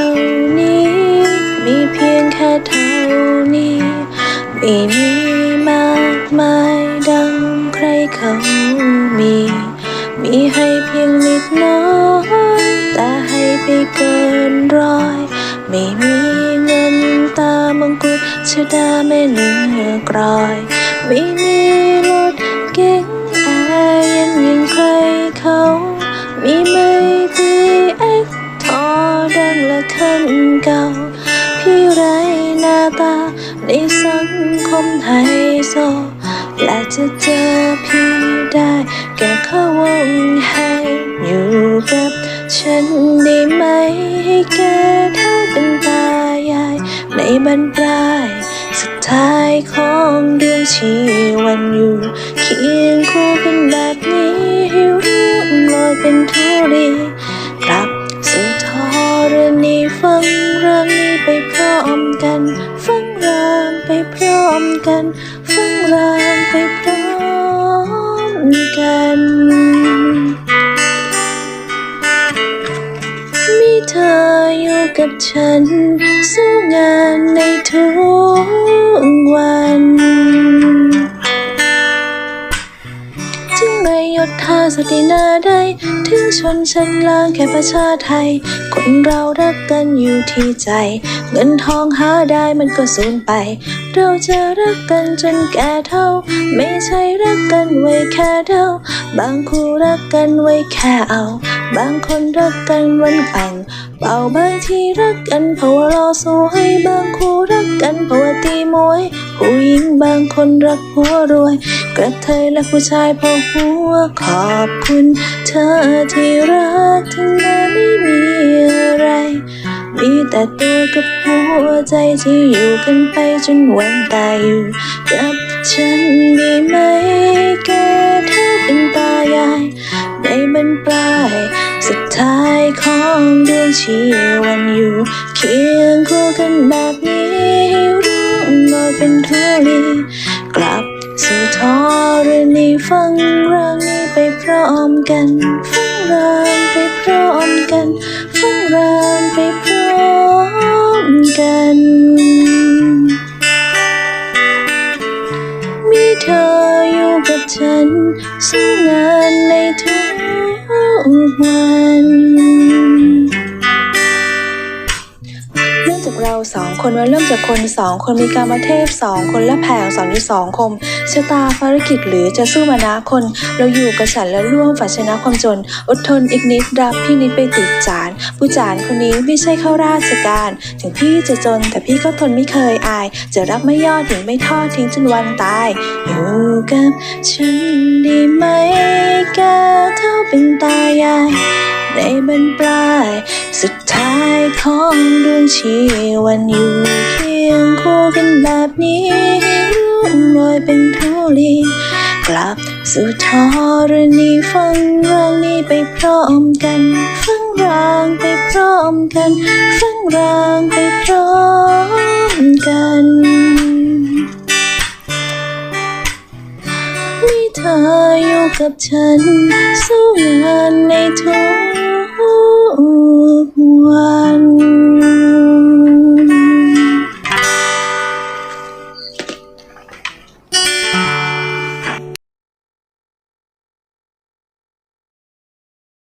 เท่านี้ มีเพียงแค่เท่านี้ ไม่มีมากมายดังใครเขามี มีให้เพียงนิดน้อยแต่ให้ไปเกินร้อย ไม่มีเงินตามังกุฎชดาแม่เหนือกรอย ไม่มีรถเก๋ง พี่ไรหน้าตา ในสังคมไฮโซ และจะเจอพี่ได้แก่เข้าวงให้อยู่กับฉันได้ไหมให้แกเท่าเป็นตายาย ในบรรปลายสุดท้ายของเดือนชีวันอยู่เคียงคู่กันแบบ อมกันฟังรามไปพร้อมกันมีเธออยู่กับฉัน สู้งานในทุกวันจึงไม่หยดท่าสตินาด ถึงชนชั้นล่างแค่ประชาไทย คนเรารักกันอยู่ที่ใจ เงินทองหาได้มันก็สูญไป เราจะรักกันจนแก่เท่า ไม่ใช่รักกันไว้แค่เดาบางคู่รักกันไว้แค่เอา บางคนรักกันวันแต่ง เป่าบางที่รักกันเพราะว่ารอสวยบางคู่รักกันเพราะว่าตีมวย ผู้หญิงบางคนรักหัวรวย กระเทยและผู้ชายเพราะหัวขอบคุณ เธอที่รักถึงแม้ไม่มีอะไร มีแต่ตัวกับหัวใจที่อยู่กันไปจนวันตายอยู่กับฉัน ท้ายของดวงชีวันอยู่ เคียงคู่กันแบบนี้ให้ร่วงโรยเป็นทุลีกลับสู่ธรณีฟังรื่องนี้ไปพร้อมกัน ฟังรามไปพร้อมกัน ฟังรามไปพร้อมกันมีเธออยู่กับฉันสู้งานในทุก วันเนื่องจากเราสองคนมาเริ่มจากคนสองคนมีการมาเทพสองคนและแผงสอนอยู่สองคมชะตาภารกิจหรือจะสู้มานะคน เราอยู่กับฉันและร่วมฝันชนะความจน อดทนอีกนิดรับพี่นิดไปติดจาน ผู้จานคนนี้ไม่ใช่เข้าราชการ ถึงพี่จะจนแต่พี่ก็ทนไม่เคยอาย จะรักไม่ยอดถึงไม่ทอดทิ้งจนวันตาย อยู่กับฉันด้ไหม ในบรรปลาย สุดท้ายของดวงชีวันอยู่เคียงคู่กันแบบนี้ให้ร่วงโรยเป็นทุลีกลับสู่ธรณีฟังเรื่องนี้ไปพร้อมกัน ฟังรางไปพร้อมกัน ฟังรางไปพร้อมกันมีเธออยู่กับฉันสู้งานในทุก